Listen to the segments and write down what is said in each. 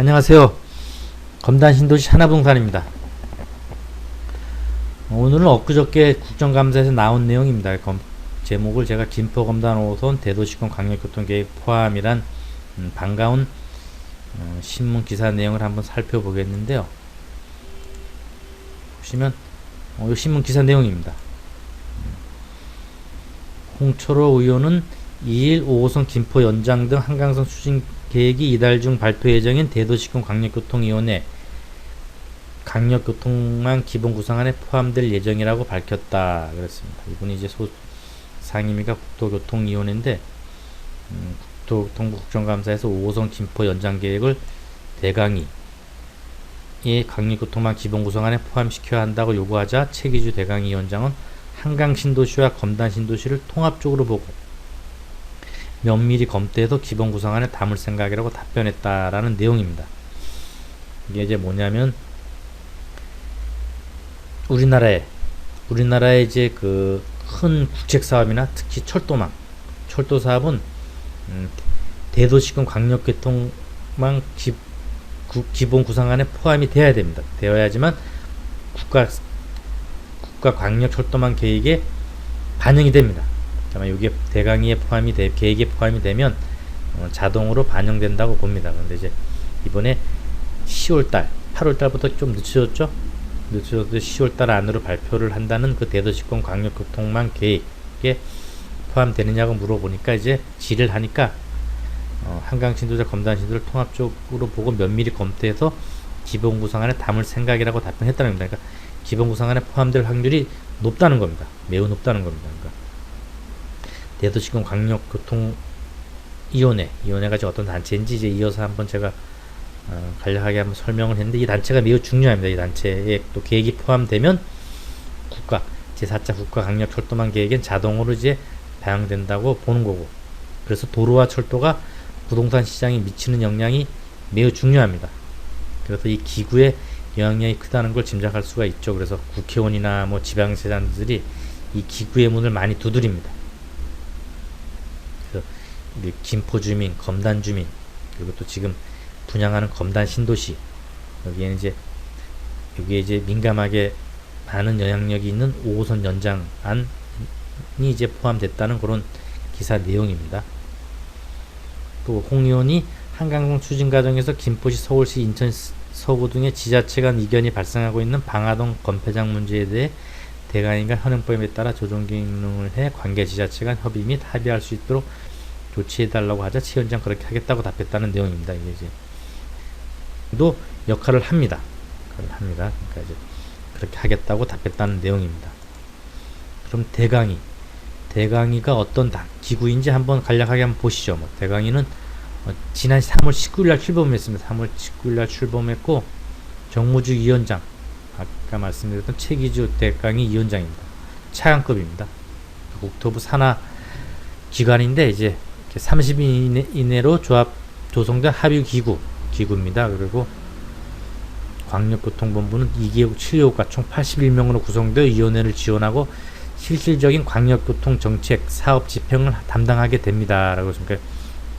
안녕하세요. 검단 신도시 하나부동산입니다. 오늘은 엊그저께 국정감사에서 나온 내용입니다. 검, 제목을 제가 김포검단 5호선 대도시권 광역교통계획 포함이란 음, 반가운 어, 신문 기사 내용을 한번 살펴보겠는데요. 보시면 어, 이 신문 기사 내용입니다. 홍철호 의원은 2일 5호선 김포 연장 등 한강선 추진 계획이 이달 중 발표 예정인 대도시권 광역교통위원회 강력교통망 기본 구상안에 포함될 예정이라고 밝혔다. 그랬습니다. 이분이 이제 소 상임위가 국토교통위원회인데 음, 국토교통부 국정감사에서 5호선 김포 연장 계획을 대강이 이 강력교통망 기본 구성안에 포함시켜야 한다고 요구하자 최기주 대강위 위원장은 한강 신도시와 검단 신도시를 통합적으로 보고 면밀히 검토해서 기본 구성 안에 담을 생각이라고 답변했다라는 내용입니다. 이게 이제 뭐냐면 우리나라에 우리나라의 이제 그 큰 국책 사업이나 특히 철도망, 철도 사업은 음, 대도시권 광역교통망 기, 구, 기본 구상 안에 포함이 되어야 됩니다. 되어야지만 국가 국가 광역 철도망 계획에 반영이 됩니다. 아마 이게 대강의에 포함이 돼 계획에 포함이 되면 어, 자동으로 반영된다고 봅니다. 그런데 이제 이번에 10월달, 8월달부터 좀 늦춰졌죠. 늦춰도 10월달 안으로 발표를 한다는 그 대도시권 광역교통망 계획에 포함되느냐고 물어보니까 이제 질을 하니까 어, 한강 신도자 검단 신도를 통합적으로 보고 면밀히 검토해서 기본 구상안에 담을 생각이라고 답변했다는 겁니다. 그러니까 기본 구상안에 포함될 확률이 높다는 겁니다. 매우 높다는 겁니다. 그러니까 대도시권 광역교통위원회, 위원회가 어떤 단체인지 이제 이어서 한번 제가 어, 간략하게 한번 설명을 했는데 이 단체가 매우 중요합니다. 이 단체에 또 계획이 포함되면 국가 제4차 국가 강력 철도망 계획엔 자동으로 이제 반영된다고 보는 거고 그래서 도로와 철도가 부동산 시장에 미치는 영향이 매우 중요합니다. 그래서 이 기구의 영향력이 크다는 걸 짐작할 수가 있죠. 그래서 국회의원이나 뭐 지방세단들이 이 기구의 문을 많이 두드립니다. 김포 주민, 검단 주민, 그리고 또 지금 분양하는 검단 신도시 여기에는 이제 여기에 이제 민감하게 많은 영향력이 있는 5호선 연장안이 이제 포함됐다는 그런 기사 내용입니다. 또 홍 의원이 한강공 추진 과정에서 김포시, 서울시, 인천 서구 등의 지자체 간 이견이 발생하고 있는 방화동 건폐장 문제에 대해 대강인과 현행법에 따라 조정 기능을 해 관계 지자체 간 협의 및 합의할 수 있도록 조치해달라고 하자 최 위원장 그렇게 하겠다고 답했다는 내용입니다. 이게 이제 도 역할을 합니다. 역할을 합니다. 그러니까 이제 그렇게 하겠다고 답했다는 내용입니다. 그럼 대강이 대강이가 어떤 당, 기구인지 한번 간략하게 한번 보시죠. 뭐 대강이는 어, 지난 3월 19일 날 출범했습니다. 3월 19일 날 출범했고 정무주 위원장 아까 말씀드렸던 최기주 대강이 위원장입니다. 차관급입니다. 국토부 산하 기관인데 이제 30인 이내 로 조합 조성된 합의 기구 기구입니다. 그리고 광역교통본부는 2개국 7개국과 총 81명으로 구성되어 위원회를 지원하고 실질적인 광역교통 정책 사업 집행을 담당하게 됩니다. 라고 그러니까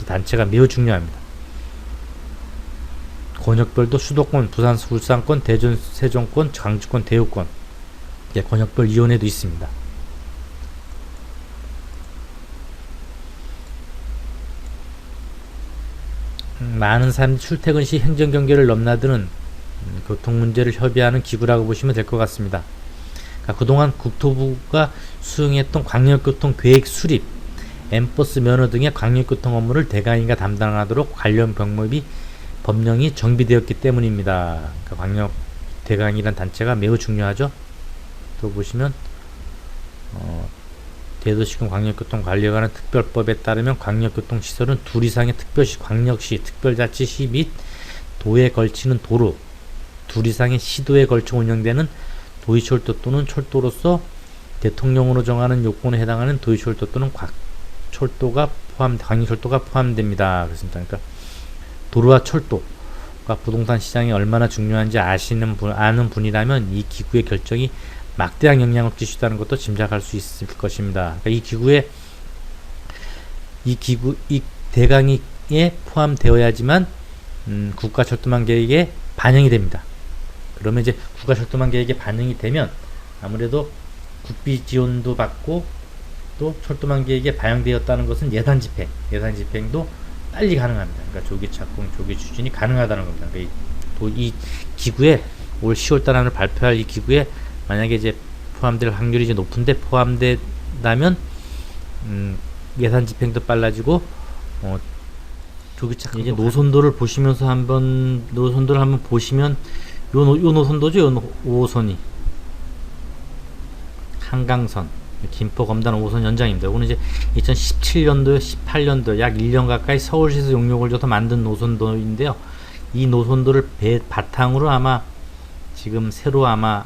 이 단체가 매우 중요합니다. 권역별도 수도권, 부산, 울산권, 대전, 세종권, 강주권, 대우권 예, 권역별 위원회도 있습니다. 많은 사람이 출퇴근 시 행정 경계를 넘나드는 교통 문제를 협의하는 기구라고 보시면 될 것 같습니다. 그러니까 그동안 국토부가 수행했던 광역교통 계획 수립, 엠버스 면허 등의 광역교통 업무를 대가인가 담당하도록 관련 병법이 법령이 정비되었기 때문입니다. 그러니까 광역 대강이란 단체가 매우 중요하죠. 또 보시면 어, 대도시권 광역교통 관리에 관한 특별법에 따르면 광역교통 시설은 둘 이상의 특별시, 광역시, 특별자치시 및 도에 걸치는 도로, 둘 이상의 시도에 걸쳐 운영되는 도의철도 또는 철도로서 대통령으로 정하는 요건에 해당하는 도의철도 또는 철도가 포함, 광역철도가 포함됩니다. 그렇습니다. 그러니까 도로와 철도가 부동산 시장이 얼마나 중요한지 아시는 분, 아는 분이라면 이 기구의 결정이 막대한 영향을 끼치다는 것도 짐작할 수 있을 것입니다. 그러니까 이 기구에 이 기구 이 대강이 에 포함되어야지만 음, 국가 철도망 계획에 반영이 됩니다. 그러면 이제 국가 철도망 계획에 반영이 되면 아무래도 국비 지원도 받고 또 철도망 계획에 반영되었다는 것은 예산 집행, 예산 집행도 빨리 가능합니다. 그러니까 조기 착공, 조기 추진이 가능하다는 겁니다. 그러니까 이, 도- 이 기구에 올 10월 달 안을 발표할 이 기구에 만약에 이제 포함될 확률이 이제 높은데 포함된다면 음, 예산 집행도 빨라지고 어, 조기 착공 이제 노선도를 보시면서 한번 노선도를 한번 보시면 요, 노, 요 노선도죠, 요 노- 5호선이 한강선 김포 검단 5호선 연장입니다. 이거는 이제 2017년도, 18년도 약 1년 가까이 서울시에서 용역을 줘서 만든 노선도인데요. 이 노선도를 배, 바탕으로 아마 지금 새로 아마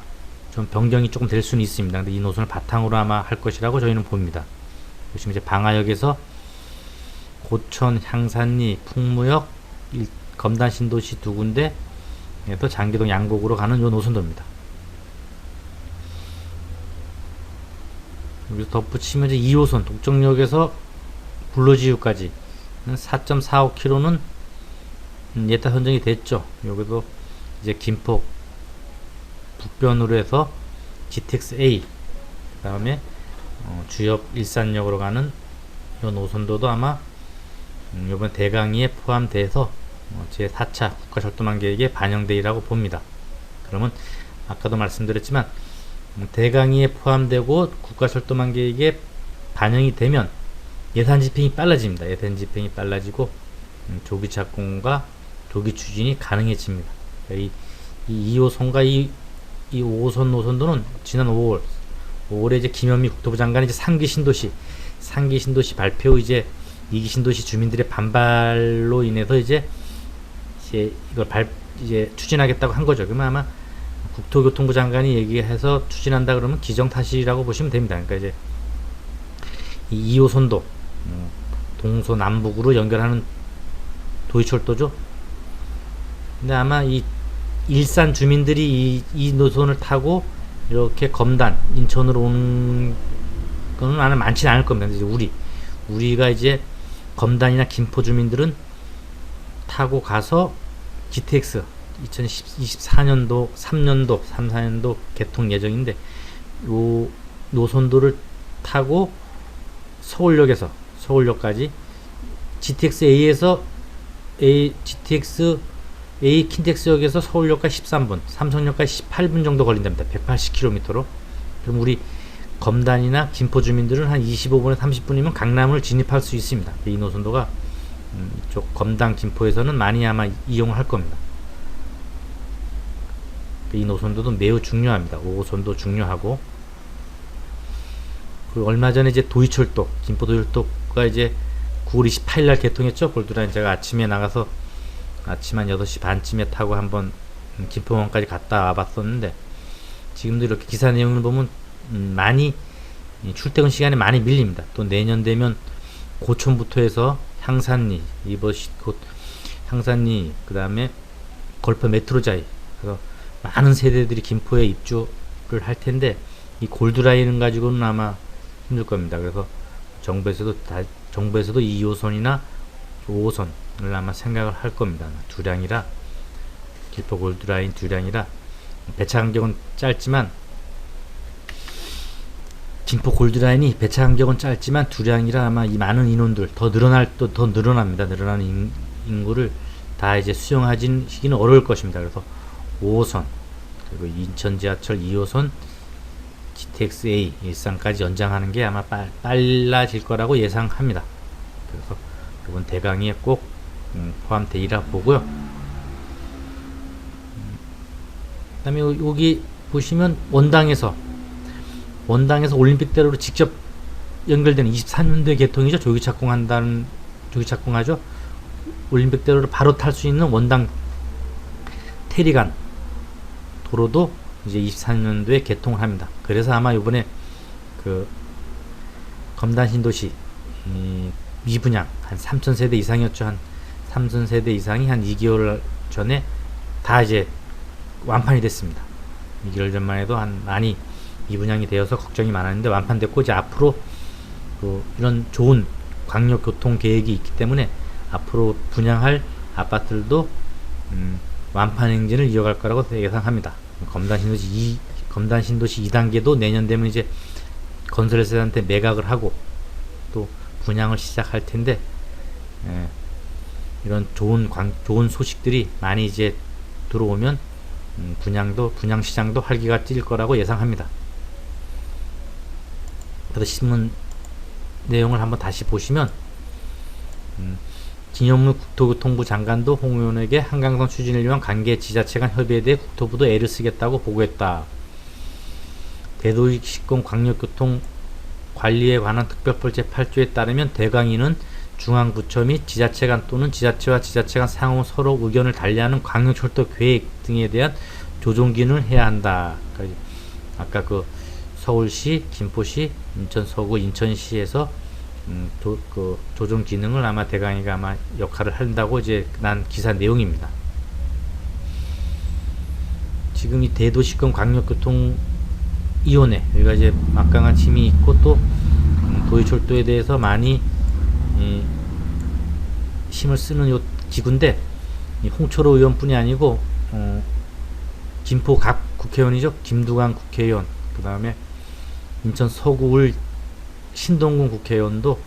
좀 변경이 조금 될 수는 있습니다. 근데 이 노선을 바탕으로 아마 할 것이라고 저희는 봅니다. 보시면 이제 방화역에서 고천, 향산리, 풍무역, 일- 검단 신도시 두 군데, 예, 또 장기동 양곡으로 가는 요 노선도입니다. 여기서 덧붙이면 이제 2호선 독정역에서 불로지유까지 4.45km는 음, 예타 선정이 됐죠. 여기도 이제 김포 북변으로 해서 GTX A 그 다음에 어, 주역 일산역으로 가는 이 노선도도 아마 음, 이번 대강의에 포함돼서 어, 제 4차 국가철도망 계획에 반영되리라고 봅니다. 그러면 아까도 말씀드렸지만 음, 대강의에 포함되고 국가철도망 계획에 반영이 되면 예산 집행이 빨라집니다. 예산 집행이 빨라지고 음, 조기 착공과 조기 추진이 가능해집니다. 그러니까 이, 이 2호선과 이, 이 5호선 노선도는 지난 5월 5월에 이제 김현미 국토부 장관이 이제 3기 신도시 3기 신도시 발표 후 이제 2기 신도시 주민들의 반발로 인해서 이제 이제 이걸 발 이제 추진하겠다고 한 거죠. 그러면 아마 국토교통부 장관이 얘기해서 추진한다 그러면 기정타실이라고 보시면 됩니다. 그러니까 이제 이 2호선도 음, 동서 남북으로 연결하는 도의철도죠. 근데 아마 이 일산 주민들이 이, 이 노선을 타고 이렇게 검단 인천으로 오는 거는 아마 많지는 않을 겁니다. 이제 우리 우리가 이제 검단이나 김포 주민들은 타고 가서 GTX 2024년도 3년도 3, 4년도 개통 예정인데 요 노선도를 타고 서울역에서 서울역까지 GTX A에서 A GTX A 킨텍스역에서 서울역까지 13분, 삼성역까지 18분 정도 걸린답니다. 180km로. 그럼 우리 검단이나 김포 주민들은 한 25분에 30분이면 강남을 진입할 수 있습니다. 이 노선도가 음, 이쪽 검단 김포에서는 많이 아마 이용을 할 겁니다. 이 노선도도 매우 중요합니다. 5호선도 중요하고 그리고 얼마 전에 이제 도의철도 김포 도의철도가 이제 9월 28일 날 개통했죠. 골드라인 제가 아침에 나가서 아침 한 8시 반쯤에 타고 한번 음, 김포공항까지 갔다 와 봤었는데 지금도 이렇게 기사 내용을 보면 음, 많이 이 출퇴근 시간이 많이 밀립니다. 또 내년 되면 고촌부터 해서 향산리, 이버시 곧 향산리, 그 다음에 걸프 메트로자이 그래서 많은 세대들이 김포에 입주를 할 텐데 이 골드라인을 가지고는 아마 힘들 겁니다. 그래서 정부에서도 다, 정부에서도 2호선이나 5호선을 아마 생각을 할 겁니다. 두량이라 길포 골드라인 두량이라 배차 간격은 짧지만 김포 골드라인이 배차 간격은 짧지만 두량이라 아마 이 많은 인원들 더 늘어날 또 더 늘어납니다. 늘어나는 인, 인구를 다 이제 수용하기는 어려울 것입니다. 그래서 5호선 그리고 인천 지하철 2호선 GTX-A 일산까지 연장하는 게 아마 빨, 빨라질 거라고 예상합니다. 그래서 이번 대강의에 꼭 음, 포함되리라 보고요. 음, 그다음에 요- 여기 보시면 원당에서 원당에서 올림픽대로로 직접 연결되는 24년도에 개통이죠. 조기 착공한다는 조기 착공하죠. 올림픽대로를 바로 탈 수 있는 원당 테리간 도로도 이제 24년도에 개통을 합니다. 그래서 아마 이번에 그 검단 신도시 이 미분양 한 3,000세대 이상이었죠. 한 3,000세대 이상이 한 2개월 전에 다 이제 완판이 됐습니다. 2개월 전만 해도 한 많이 미분양이 되어서 걱정이 많았는데 완판됐고 이제 앞으로 그 이런 좋은 광역 교통 계획이 있기 때문에 앞으로 분양할 아파트들도 음, 완판 행진을 이어갈 거라고 예상합니다. 검단 신도시 2 검단 신도시 2단계도 내년 되면 이제 건설회사한테 매각을 하고 또 분양을 시작할 텐데 예, 이런 좋은 광, 좋은 소식들이 많이 이제 들어오면 음, 분양도 분양 시장도 활기가 찔 거라고 예상합니다. 그래서 신문 내용을 한번 다시 보시면 음, 김영무 국토교통부 장관도 홍 의원에게 한강성 추진을 위한 관계 지자체 간 협의에 대해 국토부도 애를 쓰겠다고 보고했다. 대도시권 광역교통 관리에 관한 특별법 제8조에 따르면 대강위는 중앙부처 및 지자체 간 또는 지자체와 지자체 간 상호 서로 의견을 달리하는 광역철도 계획 등에 대한 조정 기능을 해야 한다. 그러니까 아까 그 서울시, 김포시, 인천 서구, 인천시에서 음, 조, 그 조정 기능을 아마 대강이가 아마 역할을 한다고 이제 난 기사 내용입니다. 지금 이 대도시권 광역교통 이원회 여기가 이제 막강한 힘이 있고 또 음, 도의철도에 대해서 많이 이, 힘을 쓰는 요 기구인데 이 홍철호 의원뿐이 아니고 어, 김포 각 국회의원이죠. 김두관 국회의원 그 다음에 인천 서구울 신동군 국회의원도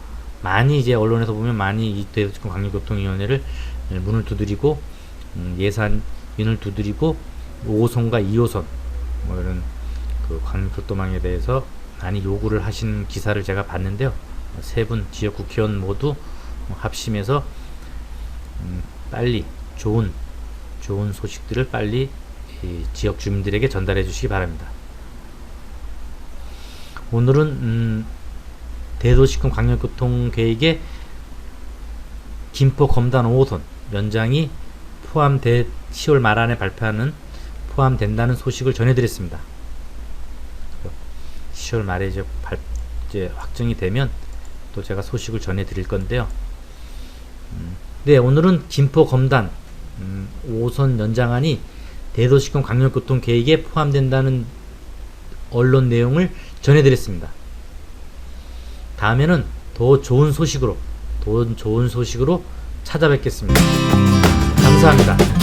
많이 이제 언론에서 보면 많이 이 대도시권 광역교통위원회를 문을 두드리고 음, 예산인을 두드리고 5호선과 2호선 뭐 이런 그 광역교통망에 대해서 많이 요구를 하신 기사를 제가 봤는데요. 세 분 지역 국회의원 모두 합심해서 음, 빨리 좋은 좋은 소식들을 빨리 이 지역 주민들에게 전달해 주시기 바랍니다. 오늘은 음, 대도시권 광역교통 계획에 김포 검단 5호선 연장이 포함돼 10월 말 안에 발표하는 포함된다는 소식을 전해드렸습니다. 10월 말에 이제, 발, 이제 확정이 되면 또 제가 소식을 전해 드릴 건데요. 음, 네, 오늘은 김포 검단 음, 5호선 연장안이 대도시권 광역교통 계획에 포함된다는 언론 내용을 전해드렸습니다. 다음에는 더 좋은 소식으로, 더 좋은 소식으로 찾아뵙겠습니다. 감사합니다.